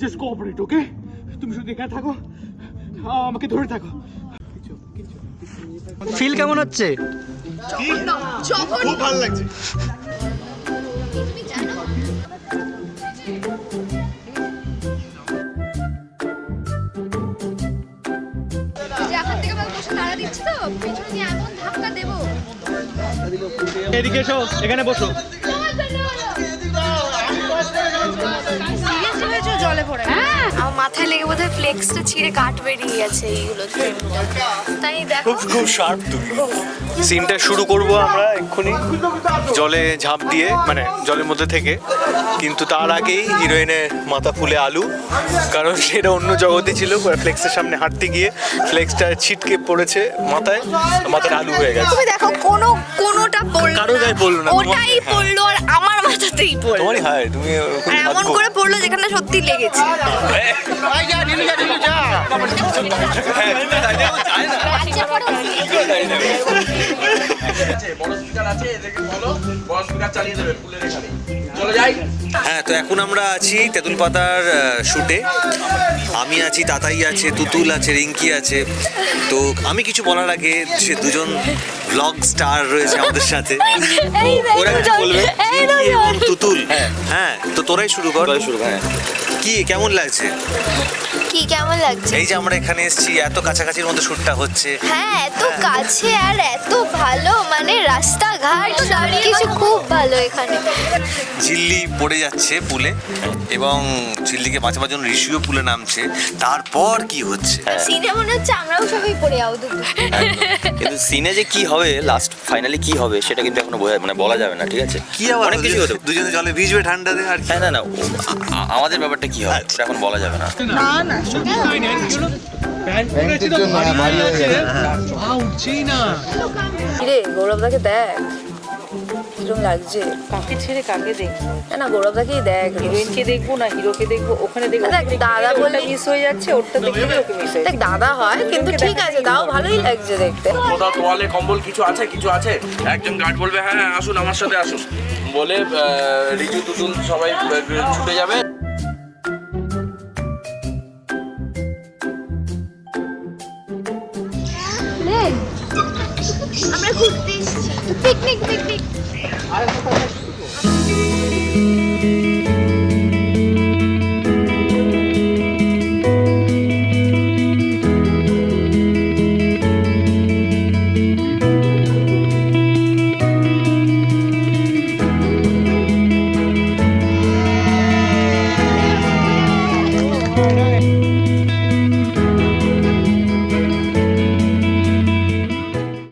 Just cooperate ওকে তুমি শুধু এখানে থাকো। আমাকে ধরে থাকো। ফিল কেমন হচ্ছে? খুব ভালো লাগছে। তুমি জানো যে এখান থেকে আমাকে বসে। নাড়া দিচ্ছে তো পেছনে দিয়ে এমন ধাক্কা দেবো এদিকে এসো এখানে বসো মাথায় লেগে বোধহয় ফ্লেক্সটা ছিঁড়ে কাট বেরিয়ে গেছে এইগুলো তাই দেখো। খুব খুব শার্প তুমি। সিনটা শুরু করব আমরা এক্ষুনি জলে ঝাঁপ দিয়ে মানে জলের মধ্যে থেকে। কিন্তু তার আগেই হিরোইনের মাথা ফুলে আলু কারণ সেটা অন্য জগতে ছিল ফ্লেক্সের সামনে হাঁটতে গিয়ে ফ্লেক্সটা ছিটকে পড়েছে মাথায় মাথাটা আলু হয়ে গেছে। তুমি দেখো কোনো কোনোটা পড়ল কারও গায়ে পড়ল না, ওটাই পড়ল আর আমার মাথাতেই পড়ল। তোমারই হায় তুমি আর এমন করে পড়ল যেখানে সত্যি লেগেছে। লজ্জা করো বড় স্পিকার আছে এদেরকে বলো বড় স্পিকার চালিয়ে দেবে ফুলের এখানে চলে যাই হ্যাঁ তো এখন আমরা আছি তেঁতুল পাতার শুটে। আমি আছি তাতাই আছে তুতুল আছে রিঙ্কি আছে। তো আমি কিছু বলার আগে সে দুজন ব্লগ স্টার রয়েছে আমাদের সাথে। ওরা কিছু বলবে এবং তুতুল। হ্যাঁ। তো তোরাই শুরু কর। শুরু হ্যাঁ। কি কেমন লাগছে? কি কেমন লাগছে? এই যে আমরা এখানে এসেছি এত কাছাকাছির মধ্যে শুটটা হচ্ছে। হ্যাঁ এত কাছে আর এত ভালো মানে রাস্তাঘাট সব কিছু খুব ভালো এখানে। ঝিল্লি পড়ে যাচ্ছে পুলে এবং ঝিল্লিকে বাঁচাবার জন্য ঋষিও পুলে নামছে। তারপর কি হচ্ছে? সিনে মনে হচ্ছে আমরাও সবাই পড়ে যাব কিন্তু সিনে যে কি হবে লাস্ট ফাইনালি কি হবে সেটা কিন্তু এখনও বোঝা মানে বলা যাবে না ঠিক আছে? কি আবার অনেক কিছু হতে। দুজনে জলে ভিজবে ঠান্ডাতে আর কি? হ্যাঁ না না আমাদের ব্যাপারটা কি হবে সেটা এখন বলা যাবে না। না না রে গৌরবদাকে দেখ। কিরম লাগছে? কাকে ছেড়ে কাকে দেখব না না গৌরব দেখ। হিরোইনকে দেখব না হিরোকে দেখব? ওখানে দেখব দেখ দাদা বলে মিস হয়ে যাচ্ছে ওরটা দেখলে মিস হয়ে দেখ দাদা হয় কিন্তু ঠিক আছে তাও ভালোই লাগছে দেখতে। কোথাও তোয়ালে কম্বল কিছু আছে? কিছু আছে? একজন গার্ড বলবে হ্যাঁ, হ্যাঁ আসুন আমার সাথে আসুন। বলে রিজু তুতুল সবাই ছুটে যাবে। আমরা ঘুরতে